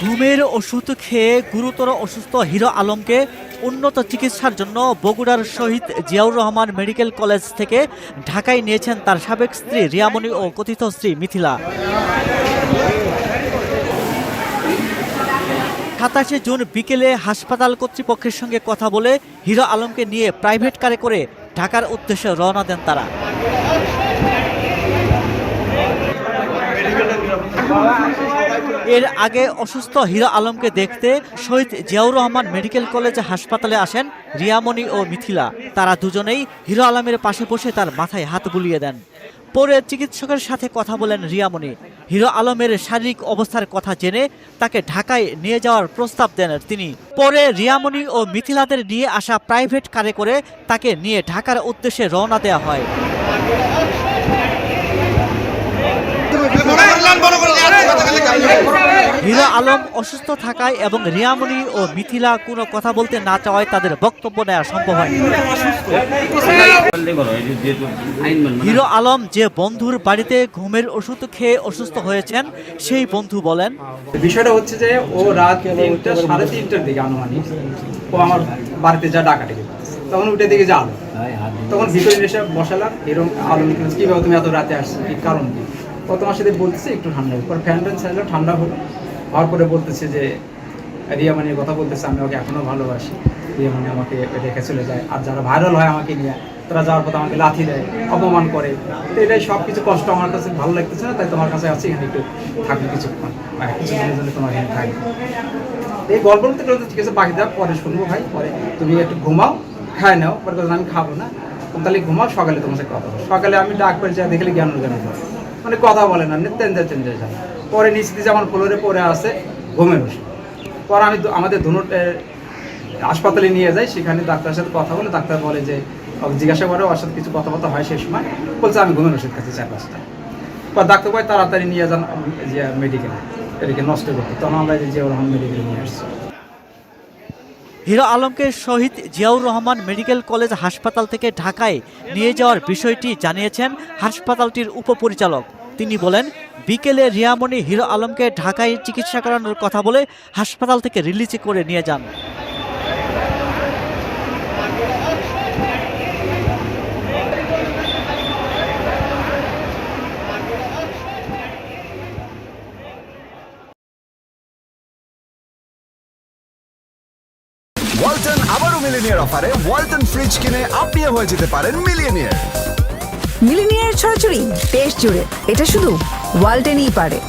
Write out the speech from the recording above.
ঘুমের ওষুধ খেয়ে গুরুতর অসুস্থ হিরো আলমকে উন্নত চিকিৎসার জন্য বগুড়ার শহীদ জিয়াউর রহমান মেডিকেল কলেজ থেকে ঢাকায় নিয়েছেন তার সাবেক স্ত্রী রিয়ামণি ও কথিত স্ত্রী মিথিলা। সাতাশে জুন বিকেলে হাসপাতাল কর্তৃপক্ষের সঙ্গে কথা বলে হিরো আলমকে নিয়ে প্রাইভেট কারে করে ঢাকার উদ্দেশ্যে রওনা দেন তারা। এর আগে অসুস্থ হিরো আলমকে দেখতে শহীদ জিয়াউর রহমান মেডিকেল কলেজ হাসপাতালে আসেন রিয়ামণি ও মিথিলা। তারা দুজনেই হিরো আলমের পাশে বসে তার মাথায় হাত বুলিয়ে দেন। পরে চিকিৎসকের সাথে কথা বলেন রিয়ামণি। হিরো আলমের শারীরিক অবস্থার কথা জেনে তাকে ঢাকায় নিয়ে যাওয়ার প্রস্তাব দেন তিনি। পরে রিয়ামণি ও মিথিলাদের নিয়ে আসা প্রাইভেট কারে করে তাকে নিয়ে ঢাকার উদ্দেশ্যে রওনা দেওয়া হয়। হিরো আলম অসুস্থ থাকায় এবং রিয়ামণি ও মিথিলা কোনো কথা বলতে না চাওয়ায় তাদের বক্তব্য নেওয়া সম্ভব হয়নি। হিরো আলম যে বন্ধুর বাড়িতে ঘুমের ওষুধ খেয়ে অসুস্থ হয়েছেন সেই বন্ধু বলেন বিষয়টা হচ্ছে যে ও রাত তিনটা সাড়ে তিনটার দিকে আনুমানিক ও আমার বাড়িতে যা ডাকা ডেকে তখন উঠে দিকে যা আলো। তখন ভিতরে এসে বসালাম এরকম আলো নিকলেছে কীভাবে তুমি এত রাতে আসছো? কি কারণ কি? ও তোমার সাথে বলতেছে একটু ঠান্ডা পর ফ্যান ট্যান চাইলেও ঠান্ডা হলো হওয়ার পরে বলতেছে যে রিয়ামানির কথা বলতেছে, আমি ওকে এখনও ভালোবাসি। রিয়ামানি আমাকে রেখে চলে যায়। আর যারা ভাইরাল হয় আমাকে নিয়ে, তারা যাওয়ার পথে আমাকে লাথি দেয়, অপমান করে। তো এটাই সব কিছু কষ্ট আমার কাছে ভালো লাগতেছে না, তাই তোমার কাছে আছি, এখানে একটু থাকবে কিছুক্ষণ। মানে কিছু দিনের জন্য তোমার এখানে থাকবে। এই গল্প করতে ঠিক আছে বাকিটা পরে শুনব ভাই, পরে। তুমি একটু ঘুমাও, খায় নাও, পরে আমি খাব না। তাহলে ঘুমাও, সকালে তোমার সাথে কথা সকালে আমি ডাক যাই দেখলে জ্ঞান জ্ঞান মানে কথা বলে না চেঞ্জে যায়। পরে নিচ আমার ফ্লোরে পরে আসে ঘুমের ওষুধ পরে আমি আমাদের ধনুট হাসপাতালে নিয়ে যাই, সেখানে ডাক্তারের সাথে কথা বলে, ডাক্তার বলে যে জিজ্ঞাসা করে, ওর সাথে কিছু কথাবার্তা হয় সেই সময়, বলছে, আমি ঘুমের ওষুধ খাচ্ছি চার পাঁচটা পর ডাক্তার ভাই তাড়াতাড়ি নিয়ে যান যে মেডিকেলে এদিকে নষ্ট করতে। তখন আমরা যে রহমান মেডিকেলে নিয়ে আসছি। হিরো আলমকে শহীদ জিয়াউর রহমান মেডিকেল কলেজ হাসপাতাল থেকে ঢাকায় নিয়ে যাওয়ার বিষয়টি জানিয়েছেন হাসপাতালটির উপপরিচালক। তিনি বলেন, বিকেলে রিয়ামণি হিরো আলমকে ঢাকায় চিকিৎসা করানোর কথা বলে হাসপাতাল থেকে রিলিজ করে নিয়ে যান। ওয়ালটন আবারও মিলিনিয়ার অফারে ওয়ালটন ফ্রিজ কিনে আপনিও হয়ে যেতে পারেন মিলিয়নিয়ার। মিলিনিয়ার ছড়াছড়ি দেশ জুড়ে। এটা শুধু ওয়ালটেনই পারে।